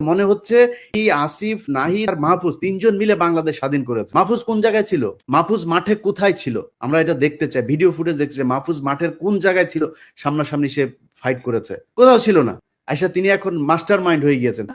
মনে হচ্ছে এই আসিফ, নাহিদ আর মাহফুজ তিনজন মিলে বাংলাদেশ স্বাধীন করেছে। মাহফুজ কোন জায়গায় ছিল? মাহফুজ মাঠে কোথায় ছিল? আমরা এটা দেখতে চাই। ভিডিও ফুটেজ দেখতে চাই। মাহফুজ মাঠের কোন জায়গায় ছিল? সামনাসামনি সে ফাইট করেছে। কোথাও ছিল না। আইসা তিনি এখন মাস্টার মাইন্ড হয়ে গিয়েছেন।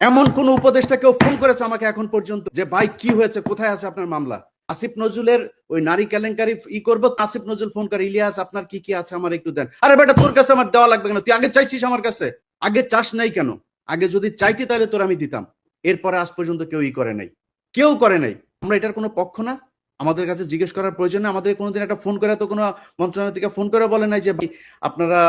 এমন কোন উপদেষ্টা কেউ ফোন করেছে আমাকে এখন পর্যন্ত? যে, ভাই, কি হয়েছে? কোথায় আছে আপনার মামলা? আসিফ নজরুলের ওই নারী কেলেঙ্কারি ই করব। আসিফ নজরুল ফোন করে, ইলিয়াস, আপনার কি কি আছে? আমার একটু দেন। আরে বেটা, তোর কাছে আমার দেওয়া লাগবে কেন? তুই আগে চাইছিস আমার কাছে? আগে চাস নাই কেন? আগে যদি চাইতে তাহলে তোর আমি দিতাম। এরপরে আজ পর্যন্ত কেউ ই করে নাই। কেউ করে নাই। আমরা এটার কোনো পক্ষ না। আমাদের কাছে জিজ্ঞেস করার প্রয়োজন না আমাদের কোনোদিন একটা ফোন করে তো কোনো মন্ত্রণালয় থেকে ফোন করে বলে নাই যে আপনারা,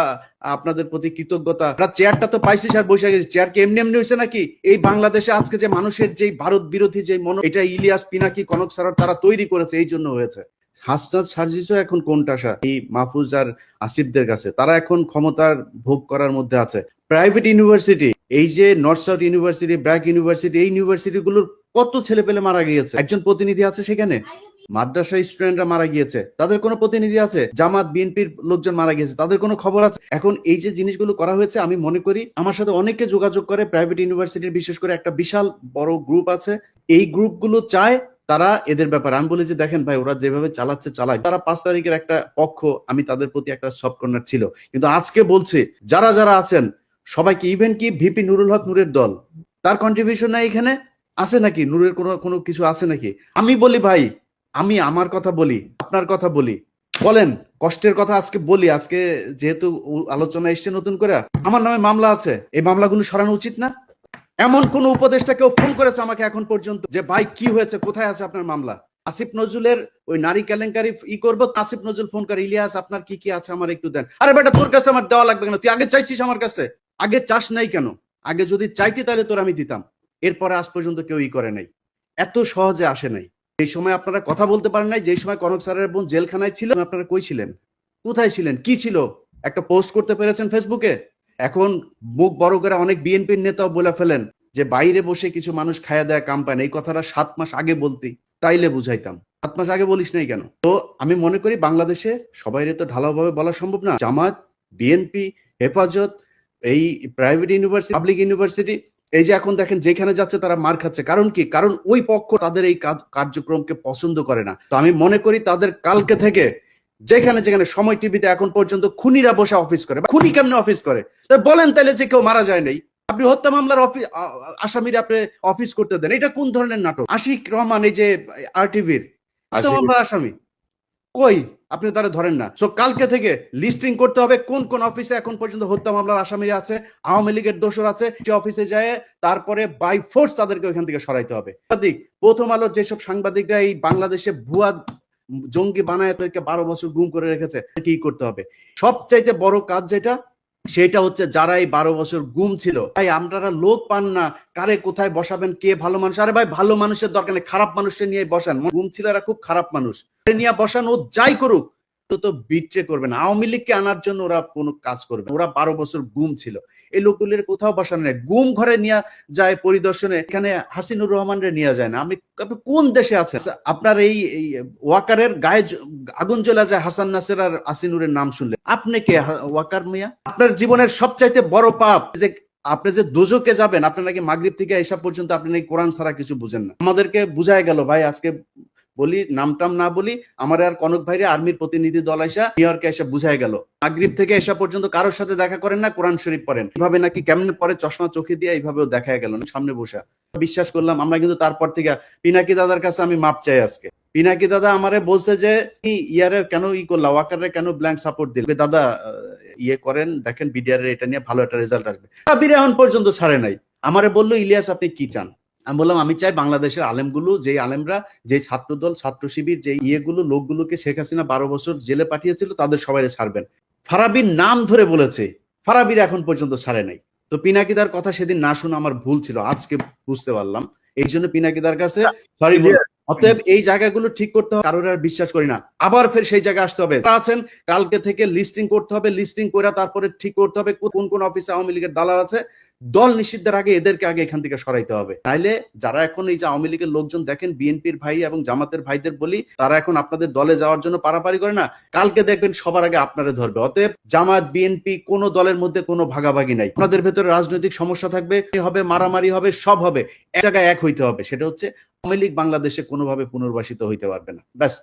আপনাদের প্রতি কৃতজ্ঞতা। চেয়ারটা তো পাইছি স্যার, বসে গেছি। চেয়ার কি এমনি এমনি হয়েছে নাকি? এই বাংলাদেশে আজকে যে মানুষের যে ভারত বিরোধী যে মন, এটা ইলিয়াস পিনাকি, কনক সারার তারা তৈরি করেছে, এই জন্য হয়েছে। হাসনাত সার্জিসও এখন কোনটা এই মাহফুজ আর আসিফদের কাছে। তারা এখন ক্ষমতার ভোগ করার মধ্যে আছে। প্রাইভেট ইউনিভার্সিটি এই যে north south university BRAC university এই ইউনিভার্সিটি গুলোর কত ছেলে পেলে মারা গিয়েছে? একজন প্রতিনিধি আছে সেখানে? মাদ্রাসা স্টুডেন্টরা মারা গিয়েছে। তাদের কোনো প্রতিনিধি আছে? জামাত, বিএনপির লোকজন মারা গিয়েছে। তাদের কোনো খবর আছে? এখন এই যে জিনিসগুলো করা হয়েছে, আমি মনে করি আমার সাথে অনেকে যোগাযোগ করে প্রাইভেট ইউনিভার্সিটির বিশেষ করে একটা বিশাল বড় গ্রুপ আছে। এই গ্রুপগুলো চায় তারা এদের ব্যাপারে। আমি বলি যে, দেখেন ভাই, ওরা যেভাবে চালাচ্ছে, চালায়। তারা পাঁচ তারিখের একটা পক্ষ, আমি তাদের প্রতি একটা সফট কর্নার ছিল। কিন্তু আজকে বলছে, যারা যারা আছেন সবাইকে ইভেন কি ভিপি নুরুল হক নূরের দল, তার কন্ট্রিবিউশন নাই এখানে? আছে নাকি? নূরের কোনো কোনো কিছু আছে নাকি? আমি বলি ভাই, আমি আমার কথা বলি, আপনার কথা বলি। বলেন, কষ্টের কথা আজকে বলি, আজকে যেহেতু আলোচনা এসছে নতুন করে, আমার নামে মামলা আছে, এই মামলাগুলো সরানো উচিত না? এমন কোন উপদেষ্টা কেউ ফোন করেছে আমাকে এখন পর্যন্ত, যে ভাই, কি হয়েছে, কোথায় আছে আপনার মামলা? আসিফ নজরুলের ওই নারী কেলেঙ্কারি ই করব, আসিফ নজরুল ফোন করে, ইলিয়াস, আপনার কি কি আছে, আমার একটু দেন। আরে বেটা, তোর কাছে আমার দেওয়া লাগবে কেন? তুই আগে চাইছিস আমার কাছে? আগে চাস নাই কেন? আগে যদি চাইতে তাহলে তোর আমি দিতাম। এরপরে আজ পর্যন্ত কেউ ই করে নাই। এত সহজে আসে নাই। এই সময় আপনারা কথা বলতে পারেন নাই যে সময় কনক স্যারের বোন জেলখানায় ছিল, আপনারা কই ছিলেন? কোথায় ছিলেন? কি ছিল? একটা পোস্ট করতে পেরেছেন ফেসবুকে? এখন মুখ বড় করে অনেক বিএনপির নেতাও বলে ফেলেন যে, বাইরে বসে কিছু মানুষ খায়া দেয়া কাম পায় এই কথাটা সাত মাস আগে বলতি, তাইলে বুঝাইতাম। সাত মাস আগে বলিস নাই কেন? তো আমি মনে করি বাংলাদেশে সবাইরে তো ঢালাওভাবে বলা সম্ভব না। জামাত, বিএনপি, হেফাজত এই প্রাইভেট ইউনিভার্সিটি পাবলিক ইউনিভার্সিটি এই যে এখন দেখেন যেখানে যাচ্ছে তারা মার খাচ্ছে। কারণ কি? কারণ ওই পক্ষ তাদের এই কার্যক্রমকে পছন্দ করে না। তো আমি মনে করি তাদের কালকে থেকে যেখানে যেখানে সময় টিভিতে এখন পর্যন্ত খুনিরা বসে অফিস করে বা খুনি কেমনে অফিস করে? বলেন তাহলে যে কেউ মারা যায় নাই। আপনি হত্যা মামলার অফিস আসামির আপনি অফিস করতে দেন। এটা কোন ধরনের নাটক? আশিক রহমান এই যে আর টিভির হত্যা আশিক- মামলার আসামি। কই? আপনি তারা ধরেন না। সো কালকে থেকে লিস্টিং করতে হবে কোন কোন অফিসে এখন পর্যন্ত হত্যা মামলার আসামি আছে, আওয়ামী লীগের দোষর আছে, সে অফিসে যায়, তারপরে বাই ফোর্স তাদেরকে ওইখান থেকে সরাইতে হবে। সাংবাদিক, প্রথম আলোর যেসব সাংবাদিকরা এই বাংলাদেশে ভুয়া জঙ্গি বানায় তাদেরকে বারো বছর গুম করে রেখেছে, কি করতে হবে? সবচাইতে বড় কাজ যেটা, সেটা হচ্ছে যারা এই বারো বছর গুম ছিল। তাই আপনারা লোক পান না, কারে কোথায় বসাবেন, কে ভালো মানুষ? আরে ভাই, ভালো মানুষের দরকার নেই, খারাপ মানুষের নিয়ে বসান। গুম ছিল এরা খুব খারাপ মানুষ। নিয়ে বসান ও যাই করুক তো বিট্রে করবে না। আওয়ামী লীগকে আনার জন্য ওরা কোনো কাজ করবে ওরা বারো বছর গুম ছিল। এই লোকগুলির কোথাও বসানো নেই। গুম ঘরে নিয়ে যায় পরিদর্শনে এখানে হাসিনুর রহমানরে নিয়ে যায় না। আমি কোন দেশে আছেন? আচ্ছা, আপনার এই ওয়াকারের গায়ে আগুন জ্বলা যায় হাসান নাসের আর আসিনুরের নাম শুনলে। আপনি কে ওয়াকার মিয়া? আপনার জীবনের সবচাইতে বড় পাপ যে আপনি যে দুজকে যাবেন আপনি নাকি মাগরিব থেকে এসা পর্যন্ত আপনি নাকি কোরআন ছাড়া কিছু বুঝেন না? আমাদেরকে বুঝায় গেল ভাই আজকে বলি, নামটাম না বলি, আমার আর কনক ভাইরে আর্মির প্রতিনিধি দল আসা নিউ ইয়র্কে এসে বুঝাই গেল। মাগরিব থেকে এসা পর্যন্ত কারোর সাথে দেখা করেন না, কোরআন শরীফ পড়েন। এভাবে নাকি কেমনে পরে চশমা চোখে দিয়ে এইভাবেও দেখা গেল সামনে বসা। বিশ্বাস করলাম, আমরা কিন্তু তারপর থেকে পিনাকি দাদার কাছে আমি মাপ চাই আজকে। পিনাকি দাদা আমারে বলছে যে, "এই ইয়ারে কেন ই করলা ওয়াকারে কেন ব্ল্যাঙ্ক সাপোর্ট দিলে? দাদা ইয়ে করেন, দেখেন বিডিআর এটা নিয়ে ভালো একটা রেজাল্ট আসবে। এখন পর্যন্ত ছাড়ে নাই। আমারে বলল, ইলিয়াস, আপনি কি চান? আমি বললাম আমি চাই বাংলাদেশের আলেমগুলো যে আলেমরা যে ছাত্রদল ছাত্র শিবির যে ইয়েগুলো লোকগুলোকে শেখ হাসিনা বারো বছর জেলে পাঠিয়েছিল তাদের সবাই ছাড়বেন। ফারাবির নাম ধরে বলেছে ফারাবির এখন পর্যন্ত ছাড়ে নাই। তো পিনাকিদার কথা সেদিন না শুনে আমার ভুল ছিল আজকে বুঝতে পারলাম। এই জন্য পিনাকিদার কাছে সরি অতএব এই জায়গাগুলো ঠিক করতে হবে কারোর আর বিশ্বাস করি না। আবার ফের সেই জায়গায় আসতে হবে। আছেন কালকে থেকে লিস্টিং করতে হবে লিস্টিং করে তারপরে ঠিক করতে হবে কোন কোন অফিসে আওয়ামী লীগের দালাল আছে। দল নিষিদ্ধের আগে এদেরকে আগে এখান থেকে সরাইতে হবে। তাইলে যারা এখন এই যে আওয়ামী লীগের লোকজন দেখেন, বিএনপির ভাই এবং জামাতের ভাইদের বলি, তারা এখন আপনাদের দলে যাওয়ার জন্য পারাপারি করে না। কালকে দেখবেন সবার আগে আপনারা ধরবে। অতএব জামাত, বিএনপি কোন দলের মধ্যে কোনো ভাগাভাগি নাই। আপনাদের ভেতরে রাজনৈতিক সমস্যা থাকবে হবে, মারামারি হবে, সব হবে। এক জায়গায় এক হইতে হবে। সেটা হচ্ছে আওয়ামী লীগ বাংলাদেশে কোনোভাবে পুনর্বাসিত হইতে পারবে না। ব্যাস।